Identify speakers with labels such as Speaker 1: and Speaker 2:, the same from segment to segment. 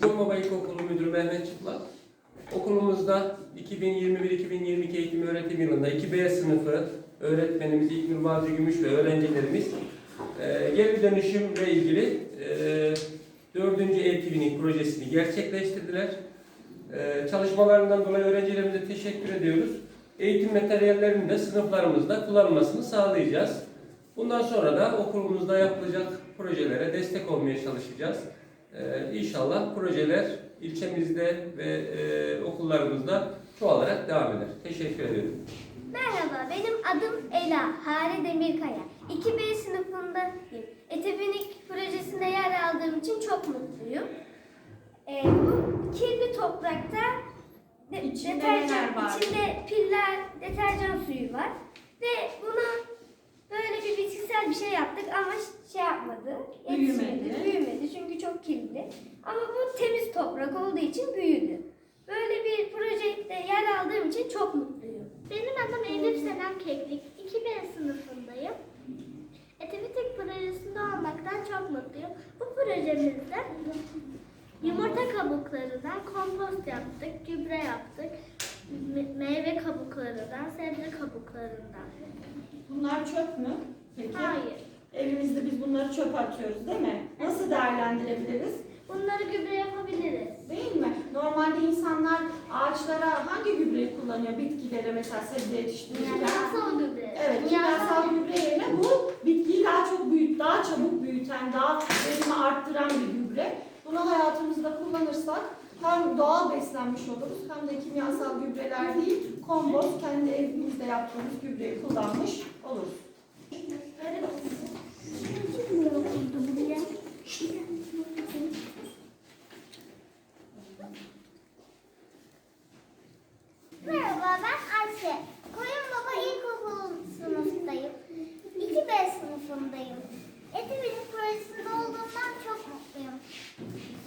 Speaker 1: Cumhurba İlkokulu Müdürü Mehmet Çıplak. Okulumuzda 2021-2022 eğitim öğretim yılında 2B sınıfı öğretmenimiz İlknur Bazı Gümüş ve öğrencilerimiz e, geri dönüşümle ilgili e, 4. e projesini gerçekleştirdiler. E, çalışmalarından dolayı öğrencilerimize teşekkür ediyoruz. Eğitim materyallerinin de sınıflarımızda kullanılmasını sağlayacağız. Bundan sonra da okulumuzda yapılacak projelere destek olmaya çalışacağız. Ee, inşallah projeler ilçemizde ve e, okullarımızda çoğalarak devam eder. Teşekkür ediyorum.
Speaker 2: Merhaba, benim adım Ela, Hare Demirkaya. 2B sınıfındayım. Etebinik projesinde yer aldığım için çok mutluyum. Ee, bu kirli toprakta de,
Speaker 3: İçinde
Speaker 2: deterjan,
Speaker 3: var?
Speaker 2: içinde piller, deterjan suyu var. Ve buna böyle bir bitkisel bir şey yaptık ama şey yapmadı. yetişmedi,
Speaker 3: Büyümedi.
Speaker 2: Büyümedi çünkü çok kirli. Ama bu temiz toprak olduğu için büyüdü. Böyle bir projede yer aldığım için çok mutluyum.
Speaker 4: Benim adım Elif Senem Keklik. 2B sınıfındayım. Etivitek projesinde olmaktan çok mutluyum. Bu projemizde yumurta kabuklarından kompost yaptık, gübre yaptık, me- meyve kabuklarından, sebze kabuklarından.
Speaker 3: Bunlar çöp mü? Peki.
Speaker 4: Hayır.
Speaker 3: Evimizde biz bunları çöp atıyoruz değil mi? Nasıl değerlendirebiliriz?
Speaker 4: Bunları gübre yapabiliriz.
Speaker 3: Değil mi? Normalde insanlar ağaçlara hangi gübreyi kullanıyor? Bitkilere mesela sebze yetiştirirken.
Speaker 4: Kimyasal gübre.
Speaker 3: Evet, kimyasal gübre yerine bu bitkiyi daha çok büyüt, daha çabuk büyüten, daha verimi arttıran bir gübre. Bunu hayatımızda kullanırsak hem doğal beslenmiş oluruz hem de kimyasal gübreler değil, kompost kendi evimizde yaptığımız gübreyi kullanmış oluruz.
Speaker 2: Merhaba ben Ayşe. Koyun Baba İlkokulu sınıftayım. 2B sınıfındayım. Etibilik projesinde olduğumdan çok mutluyum.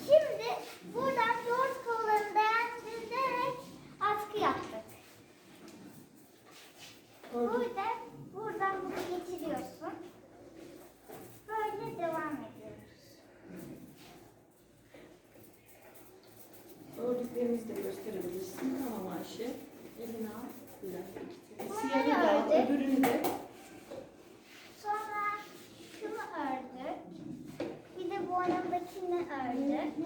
Speaker 2: Şimdi buradan yoğurt kovalarını değerlendirerek atkı yaptık. Burada, buradan bunu geçiriyorsun. Böyle devam ediyoruz.
Speaker 3: Ördüklerimizi de gösterebilirsin. Tamam Ayşe. Elini al. Bir dakika.
Speaker 2: Bunları
Speaker 3: Siyahı da al,
Speaker 2: ördük.
Speaker 3: öbürünü de.
Speaker 2: Sonra şunu ördük. Bir de bu yanındakini ördük.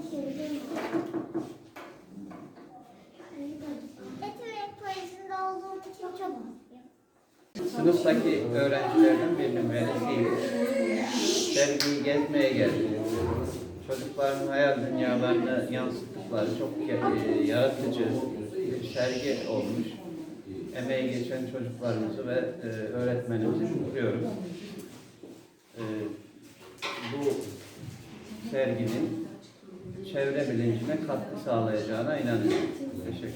Speaker 2: Etivirek projesinde olduğum için çok mutluyum.
Speaker 5: Sınıftaki öğrencilerden birinin velisiyim. Sergiyi gezmeye geldi. Çocukların hayal dünyalarını yansıttıkları çok e, yaratıcı bir sergi olmuş. Emeği geçen çocuklarımızı ve e, öğretmenimizi kutluyoruz. E, bu serginin çevre bilincine katkı sağlayacağına inanıyorum. Teşekkür